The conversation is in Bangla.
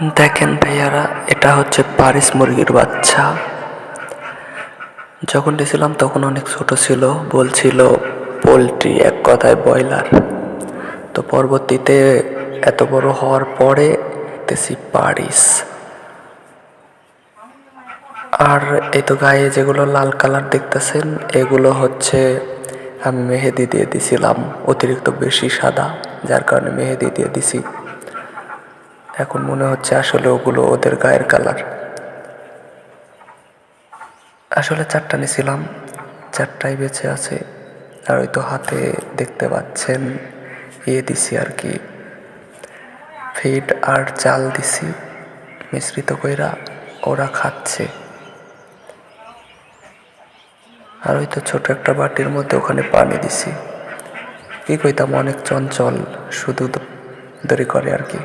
দেখেন ভাইয়ারা, এটা হচ্ছে পারিস মুরগির বাচ্চা। যখন দিয়েছিলাম তখন অনেক ছোট ছিল, বলছিল, পোলট্রি এক কথায় ব্রয়লার। তো পরবর্তীতে এত বড় হওয়ার পরে দেখতেছি পারিস। আর এই তো গায়ে যেগুলো লাল কালার দেখতেছেন, এগুলো হচ্ছে আমি মেহেদি দিয়ে দিছিলাম, অতিরিক্ত বেশি সাদা, যার কারণে মেহেদি দিয়ে দিছি। এখন মনে হচ্ছে আসলে ওগুলো ওদের গায়ের কালার। আসলে চারটা নিছিলাম, চারটাই বেঁচে আছে, আর ওই তো হাতে দেখতে পাচ্ছেন ইয়ে দিছি আর কি। ফিড আর চাল দিছি, মিশ্রিত কইরা ওরা খাচ্ছে। আর ওই তো ছোট একটা বাটির মধ্যে ওখানে পানি দিছি। কি কইতাম, অনেক চঞ্চল, শুধু দৌড়ি করে আর কি।